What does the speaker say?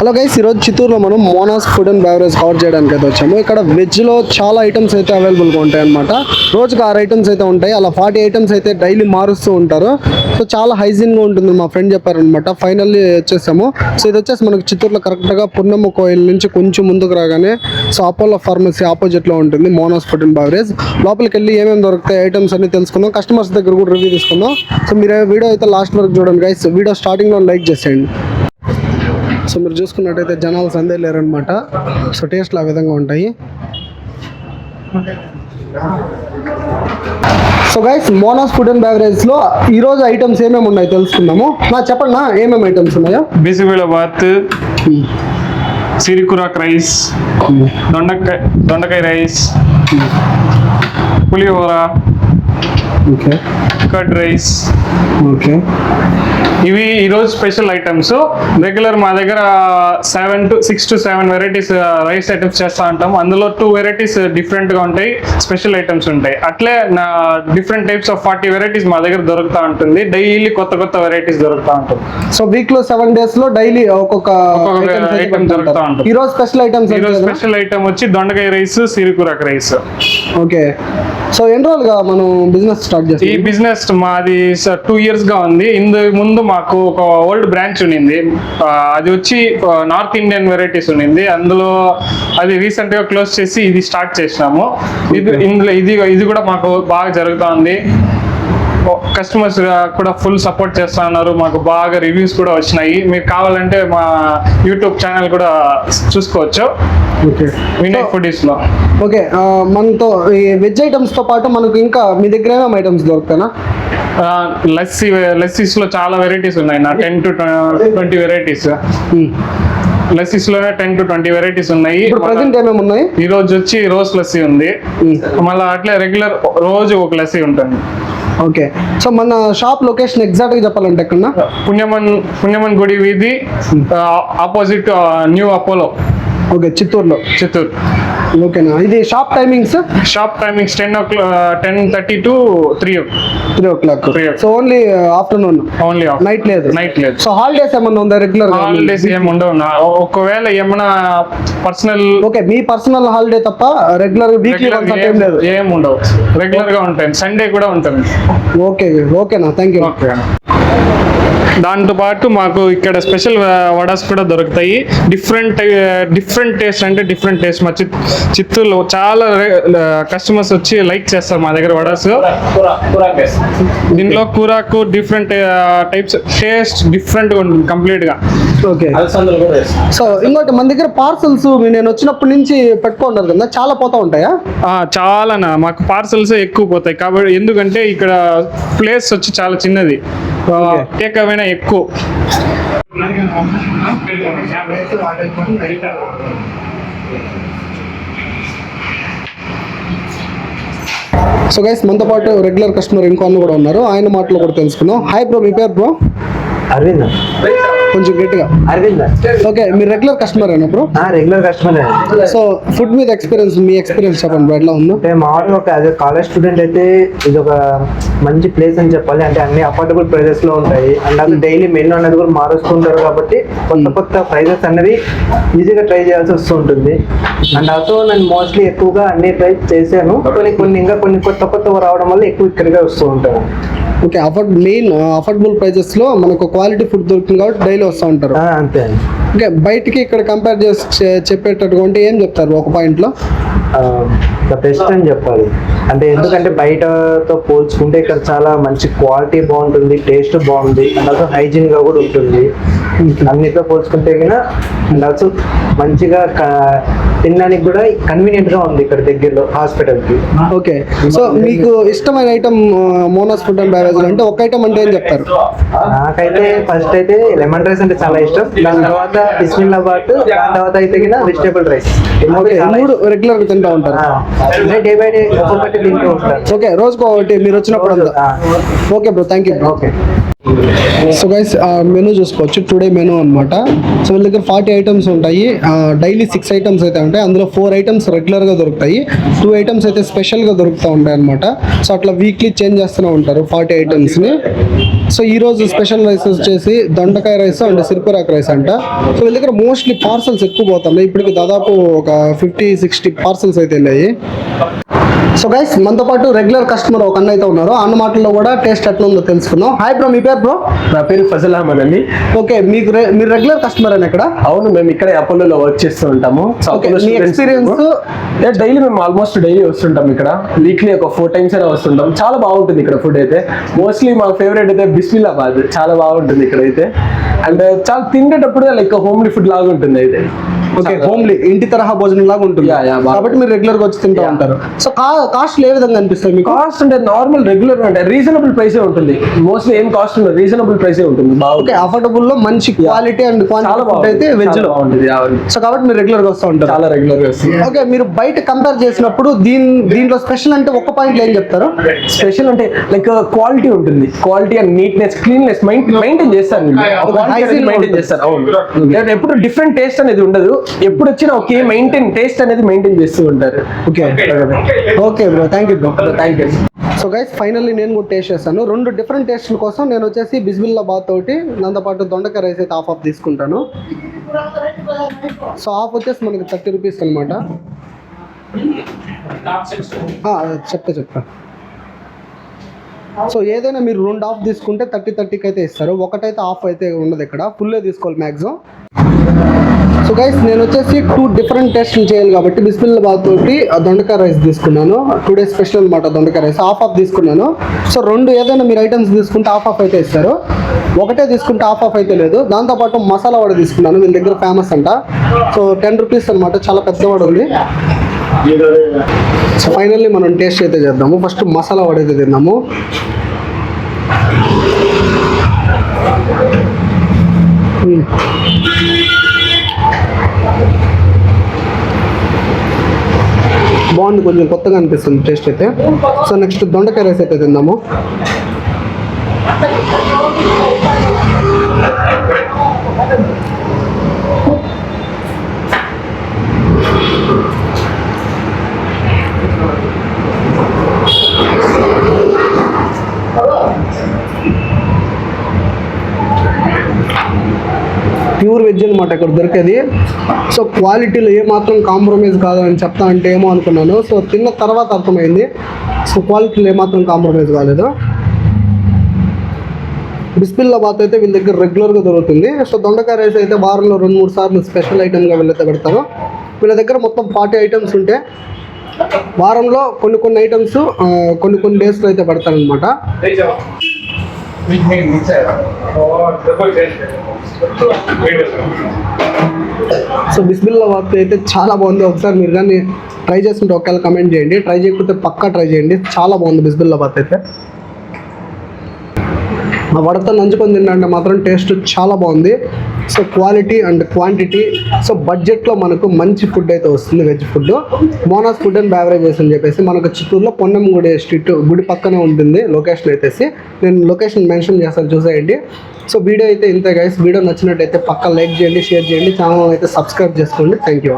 Hello guys ఈరోజు చిత్తూరులో మనం Mona's food and beverage cover చేయడానికి అయితే వచ్చాము. ఇక్కడ వెజ్లో చాలా ఐటమ్స్ అయితే అవైలబుల్గా ఉంటాయి అనమాట రోజుకి ఆరు ఐటమ్స్ అయితే ఉంటాయి. అలా ఫార్టీ ఐటమ్స్ అయితే డైలీ మారుస్తూ ఉంటారు. సో చాలా హైజీన్గా ఉంటుంది మా ఫ్రెండ్ చెప్పారనమాట ఫైనల్లీ వచ్చేసాము. సో ఇది వచ్చేసి మనకు చిత్తూరులో కరెక్ట్గా పున్నమ్మ కోయిల్ నుంచి కొంచెం ముందుకు రాగానే సో అపోలో ఫార్మసీ ఆపోజిట్లో ఉంటుంది మోనాస్ ఫుడ్ అండ్ బెవరేజ్. లోపలికి వెళ్ళి ఏమేమి దొరుకుతాయి ఐటమ్స్ అన్ని తెలుసుకుందాం. కస్టమర్స్ దగ్గర కూడా రివ్యూ తీసుకుందాం. సో మీరు వీడియో అయితే లాస్ట్ వరకు చూడండి గైస్ వీడియో స్టార్టింగ్లో లైక్ చేసేయండి. సో మీరు చూసుకున్నట్టయితే జనాలు సందే లేరనమాట సో టేస్ట్లు ఆ విధంగా ఉంటాయి. So guys Mona's food and బెవరేజ్లో ఈరోజు ఐటమ్స్ ఏమేమి ఉన్నాయి తెలుసుకుందాము. నా చెప్పండి నా ఏమేమి ఐటమ్స్ ఉన్నాయో. బిసిబిళ్ళ బాత్ సిరికురాక్ రైస్ దొండకాయ దొండకాయ రైస్ పులిహోర ఓకే. Curd rice okay. ఇవి ఈరోజు స్పెషల్ ఐటమ్స్. రెగ్యులర్ మా దగ్గర seven to six to seven varieties rice items చేస్తూ ఉంటాం. అందులో టూ వెరైటీస్ డిఫరెంట్గా ఉంటాయి స్పెషల్ ఐటమ్స్ ఉంటాయి. అట్లే నా different types of forty varieties మా దగ్గర దొరుకుతూ ఉంటుంది. డైలీ కొత్త కొత్త వెరైటీస్ దొరుకుతూ ఉంటుంది. సో వీక్లో సెవెన్ డేస్లో డైలీ ఒక్కొక్క item దొరుకుతా. ఉంటుంది. ఈ రోజు స్పెషల్ ఐటమ్స్ ఈరోజు స్పెషల్ ఐటమ్ వచ్చి దొండకాయ రైస్ సిరికురాక్ రైస్. ఓకే. సో ఎన్ని రోజులుగా మనం బిజినెస్ స్టార్ట్ ఈ చేస్తాం బిజినెస్ మాది టూ ఇయర్స్గా ఉంది. ఇందు ముందు మాకు ఒక ఓల్డ్ బ్రాంచ్ ఉన్నింది. అది వచ్చి నార్త్ ఇండియన్ వెరైటీస్ ఉన్నింది. అందులో అది రీసెంట్గా క్లోజ్ చేసి ఇది స్టార్ట్ చేసినాము. ఇది ఇందులో ఇది ఇది కూడా మాకు బాగా జరుగుతా ఉంది. కస్టమర్స్ కూడా ఫుల్ సపోర్ట్ చేస్తా ఉన్నారు మాకు బాగా రివ్యూస్ కూడా వచ్చినాయి. మీకు కావాలంటే మా యూట్యూబ్ ఛానల్ కూడా చూసుకోవచ్చు. ఓకే. వినయ్ ఫుడీస్లో. ఓకే మనతో ఈ వెజ్ ఐటమ్స్తో పాటు మనకు ఇంకా మీ దగ్గర ఏమేమి ఐటమ్స్ దొరుకుతానా లస్సీ లస్సీస్లో చాలా వెరైటీస్ ఉన్నాయి. నా టెన్ టు ట్వంటీ వెరైటీస్ లస్సీస్లోనే టెన్ టు ట్వంటీ వెరైటీస్ ఉన్నాయి. ప్రజెంట్ ఏమేమి ఉన్నాయి? ఈ రోజు వచ్చి రోజ్ లస్సీ ఉంది. మళ్ళీ అట్లే రెగ్యులర్ రోజు ఒక లస్సీ ఉంటుంది. ఓకే. సో మన షాప్ లొకేషన్ ఎగ్జాక్ట్గా చెప్పాలంటే ఎక్కడ పుణ్యమన్ పుణ్యమన్ గుడి వీధి ఆపోజిట్ న్యూ అపోలో. ఓకే చిత్తూరులో. చిత్తూరు. ఓకేనా? ఇది shop timings? Shop timings ten o ten thirty to three three o'clock. So only afternoon? Only night లేదు? నైట్ లేదు. సో హాలిడేస్ ఏమన్నా ఉందా రెగ్యులర్ హాలిడేస్ ఏమి ఉండవు ఒకవేళ ఏమన్నా పర్సనల్ ఓకే మీ పర్సనల్ హాలిడే తప్ప రెగ్యులర్ వీక్లీ వన్స్ ఏం లేదు? ఏం ఉండవు. రెగ్యులర్గా ఉంటాయి. సండే కూడా ఉంటుంది. ఓకే ఓకేనా? థ్యాంక్ యూ ఓకే దాంతో పాటు మాకు ఇక్కడ స్పెషల్ వడాస్ కూడా దొరుకుతాయి. డిఫరెంట్ డిఫరెంట్ టేస్ట్ అంటే డిఫరెంట్ టేస్ట్. మా చిత్ చిత్తూరులో చాలా కస్టమర్స్ వచ్చి లైక్ చేస్తారు మా దగ్గర వడాస్. దీంట్లో కూరకు డిఫరెంట్ టైప్స్ టేస్ట్ డిఫరెంట్ ఉంటుంది కంప్లీట్గా ఓకే సో ఇంకోటి మన దగ్గర పార్సల్స్ నేను వచ్చినప్పటి నుంచి పెట్టుకుంటారు కదా చాలా పోతా ఉంటాయా? ఆ, చాలా మాకు పార్సల్స్ ఎక్కువ పోతాయి. కాబట్టి ఎందుకంటే ఇక్కడ ప్లేస్ వచ్చి చాలా చిన్నది. టేక్ అవైనా ఎక్కువ సో గైస్ మనతో పాటు రెగ్యులర్ కస్టమర్ ఇంకో అన్న కూడా ఉన్నారు. ఆయన మాటలు కూడా తెలుసుకుందాం. హాయ్ బ్రో మీ పేరు బ్రో అరవింద్. కొంచెం గట్టిగా. అరవింద్? ఓకే మీరు రెగ్యులర్ కస్టమర్ అయినా bro regular customer so food మీద ఎక్స్పీరియన్స్ మీ ఎక్స్పీరియన్స్ చెప్పండి బ్రో ఎట్లా ఉందో. అంటే మామూలుగా ఒక యాజ్ కాలేజ్ స్టూడెంట్ అయితే ఇది ఒక మంచి ప్లేస్ అని చెప్పాలి. అంటే అన్ని అఫోర్డబుల్ ప్రైజెస్లో ఉంటాయి. అండ్ అది డైలీ మెనూ అనేది కూడా మారుస్తుంటారు కాబట్టి కొత్త కొత్త ప్రైజెస్ అనేవి ఈజీగా ట్రై చేయాల్సి వస్తుంటుంది. అండ్ ఆల్సో నేను మోస్ట్లీ ఎక్కువగా అన్ని ట్రై చేశాను. కొన్ని కొన్ని ఇంకా కొన్ని కొత్త కొత్త రావడం వల్ల ఎక్కువ ఇక్కడికే వస్తూ ఉంటాను. ఓకే అఫోర్డ్ మెయిన్ అఫోర్డబుల్ ప్రైజెస్లో మనకు క్వాలిటీ ఫుడ్ దొరుకుతుంది కాబట్టి డైలీ వస్తూ ఉంటారు. అంతే అండి. ఓకే బయటికి ఇక్కడ కంపేర్ చేసి చెప్పేటట్టుగా ఉంటే ఏం చెప్తారు ఒక పాయింట్లో? ద బెస్ట్ అని చెప్పాలి. అంటే ఎందుకంటే బయటతో పోల్చుకుంటే ఇక్కడ చాలా మంచి క్వాలిటీ బాగుంటుంది టేస్ట్ బాగుంది అండ్ ఆల్సో హైజీన్గా కూడా ఉంటుంది. అన్నితో పోల్చుకుంటే కన్నా అండ్ ఆల్సో మంచిగా తినడానికి కూడా కన్వీనియంట్గా ఉంది ఇక్కడ దగ్గరలో హాస్పిటల్కి ఓకే సో మీకు ఇష్టమైన item Mona's food and beverage అంటే ఒక ఐటమ్ అంటే ఏం చెప్తారు? నాకైతే ఫస్ట్ అయితే లెమన్ రైస్ అంటే చాలా ఇష్టం. దాని తర్వాత బిస్మిల్లాబాద్ దాని తర్వాత అయితే కింద వెజిటేబుల్ రైస్ మూడు రెగ్యులర్ తింటా ఉంటారు. డే బై డే ఒక్కొక్కటి తింటూ ఉంటాను ఓకే రోజుకు ఒకటి మీరు వచ్చినప్పుడు okay bro thank you okay so guys menu చూసుకోవచ్చు. టుడే మెనూ అన్నమాట. సో వీళ్ళ దగ్గర ఫార్టీ ఐటమ్స్ ఉంటాయి. డైలీ సిక్స్ ఐటమ్స్ అయితే ఉంటాయి. అందులో ఫోర్ ఐటమ్స్ రెగ్యులర్గా దొరుకుతాయి. టూ ఐటమ్స్ అయితే స్పెషల్గా దొరుకుతూ ఉంటాయి అనమాట సో అట్లా వీక్లీ చేంజ్ చేస్తూనే ఉంటారు ఫార్టీ ఐటమ్స్ని సో ఈ రోజు స్పెషల్ రైస్ వచ్చేసి దొండకాయ రైస్ అండ్ సిరిపురాక్ రైస్ అంట. సో వీళ్ళ దగ్గర మోస్ట్లీ పార్సల్స్ ఎక్కువ పోతున్నాయి ఇప్పటికి దాదాపు ఒక ఫిఫ్టీ సిక్స్టీ పార్సల్స్ అయితే వెళ్ళాయి సో గైస్ మనతో పాటు రెగ్యులర్ కస్టమర్ ఒక అన్న అయితే ఉన్నారు. అన్న మాటల్లో కూడా టేస్ట్ ఎట్లా ఉందో తెలుసుకుందాం. హాయ్ బ్రో మీ పేరు బ్రో నా పేరు ఫజల్ అహ్మద్ అండి. ఓకే మీకు మీరు రెగ్యులర్ కస్టమర్ అని ఇక్కడ అవును మేము ఇక్కడే అపోలోలో వర్క్ చేస్తూ ఉంటాము. మీ experience? డైలీ మేము ఆల్మోస్ట్ డైలీ వస్తుంటాం ఇక్కడ. వీక్లీ ఒక ఫోర్ టైమ్స్ అయినా వస్తుంటాం. చాలా బాగుంటుంది ఇక్కడ ఫుడ్ అయితే. మోస్ట్లీ మా ఫేవరెట్ అయితే బిస్మిల్లాబాద్ చాలా బాగుంటుంది ఇక్కడ అయితే. అండ్ చాలా తినేటప్పుడు లైక్ హోమ్లీ ఫుడ్ లాగా ఉంటుంది అయితే. ఓకే హోమ్లీ ఇంటి తరహా భోజనం లాగా ఉంటుంది. కాబట్టి మీరు రెగ్యులర్గా వచ్చి తింటూ. ఉంటారు. సో కాస్ట్ ఏ విధంగా అనిపిస్తాయి మీకు? కాస్ట్ అంటే నార్మల్ రెగ్యులర్ అంటే రీజనబుల్ ప్రైసే ఉంటుంది. మోస్ట్లీ ఏం కాస్ట్ ఉండదు రీజనబుల్ ప్రైసే ఉంటుంది. ఓకే అఫోర్డబుల్లో మంచి క్వాలిటీ అండ్ క్వాంటిటీ అయితే వెజ్లో. బాగుంటుంది అవును. సో కాబట్టి మీరు రెగ్యులర్గా వస్తూ ఉంటారు. చాలా రెగ్యులర్గా ఓకే మీరు బయట కంపేర్ చేసినప్పుడు దీని దీంట్లో స్పెషల్ అంటే ఒక్క పాయింట్ ఏం చెప్తారు? స్పెషల్ అంటే లైక్ క్వాలిటీ ఉంటుంది. Quality and neatness cleanness maintain చేస్తారు hygiene మెయింటైన్ ఉంటుంది. చేస్తారు. అవును. ఎప్పుడు డిఫరెంట్ టేస్ట్ అనేది ఉండదు. ఎప్పుడు వచ్చినా ఒకే మెయింటైన్ టేస్ట్ అనేది మెయింటైన్ చేస్తూ ఉంటారు. Okay okay bro thank you bro thank you so guys finally నేను కూడా టేస్ట్ చేస్తాను రెండు డిఫరెంట్ టేస్ట్ల కోసం నేను వచ్చేసి బిస్మిల్లాబాద్ తోటి దాంతో పాటు దొండకాయ రైస్ అయితే హాఫ్ ఆఫ్ తీసుకుంటాను. సో హాఫ్ వచ్చేసి మనకి థర్టీ రూపీస్ అనమాట చెప్తా చెప్తా. సో ఏదైనా మీరు రెండు ఆఫ్ తీసుకుంటే థర్టీ థర్టీకి అయితే ఇస్తారు. ఒకటైతే ఆఫ్ అయితే ఉండదు ఇక్కడ. ఫుల్లే తీసుకోవాలి మ్యాక్సిమం సో గైస్ నేను వచ్చేసి టూ డిఫరెంట్ టేస్ట్ చేయాలి కాబట్టి బిస్మిల్లాబాద్ తోటి ఆ దొండకాయ రైస్ తీసుకున్నాను. టూ డేస్ స్పెషల్ అనమాట దొండకాయ రైస్ హాఫ్ ఆఫ్ తీసుకున్నాను. సో రెండు ఏదైనా మీరు ఐటమ్స్ తీసుకుంటే హాఫ్ ఆఫ్ అయితే ఇస్తారు. ఒకటే తీసుకుంటే హాఫ్ ఆఫ్ అయితే లేదు. దాంతోపాటు మసాలా వడ తీసుకున్నాను. వీళ్ళ దగ్గర ఫేమస్ అంట. సో టెన్ రూపీస్ అనమాట చాలా పెద్దవాడు ఉంది. సో ఫైనల్లీ మనం టేస్ట్ అయితే చేద్దాము. ఫస్ట్ మసాలా వడ అయితే తిన్నాము. బాగుంది కొంచెం కొత్తగా అనిపిస్తుంది టేస్ట్ అయితే. సో నెక్స్ట్ దొండకాయ రైస్ అయితే తిందాము. ప్యూర్ వెజ్ అనమాట ఇక్కడ దొరికేది. సో క్వాలిటీలో ఏమాత్రం కాంప్రమైజ్ కాదు అని చెప్తా అంటే ఏమో అనుకున్నాను. సో తిన్న తర్వాత అర్థమైంది. సో క్వాలిటీలో ఏమాత్రం కాంప్రమైజ్ కాలేదు. బిస్మిల్లాబాద్ అయితే వీళ్ళ దగ్గర రెగ్యులర్గా దొరుకుతుంది. సో దొండకాయ రైస్ అయితే వారంలో రెండు మూడు సార్లు స్పెషల్ ఐటెంగా వీళ్ళైతే పెడతారు. వీళ్ళ దగ్గర మొత్తం ఫార్టీ ఐటమ్స్ ఉంటే వారంలో కొన్ని కొన్ని ఐటమ్స్ కొన్ని కొన్ని డేస్లో అయితే పెడతారనమాట సో బిస్మిల్లా వార్త అయితే చాలా బాగుంది. ఒకసారి మీరు కానీ ట్రై చేస్తుంటే ఒకవేళ కమెంట్ చేయండి. ట్రై చేయకపోతే పక్కా ట్రై చేయండి. చాలా బాగుంది బిస్మిల్లా బాత్ అయితే. ఆ వడతో నంచుకొని తింటే మాత్రం టేస్ట్ చాలా బాగుంది. So quality and quantity so బడ్జెట్లో మనకు మంచి ఫుడ్ అయితే వస్తుంది veg food Mona's food and beverages అని చెప్పేసి మనకు చిత్తూరులో పొన్నం గుడి స్ట్రీట్ గుడి పక్కనే ఉంటుంది లొకేషన్ అయితే నేను లొకేషన్ మెన్షన్ చేస్తాను చూసేయండి. సో వీడియో అయితే ఇంతే గైస్ వీడియో నచ్చినట్టయితే పక్క లైక్ చేయండి షేర్ చేయండి. ఛానల్ అయితే సబ్స్క్రైబ్ చేసుకోండి. Thank you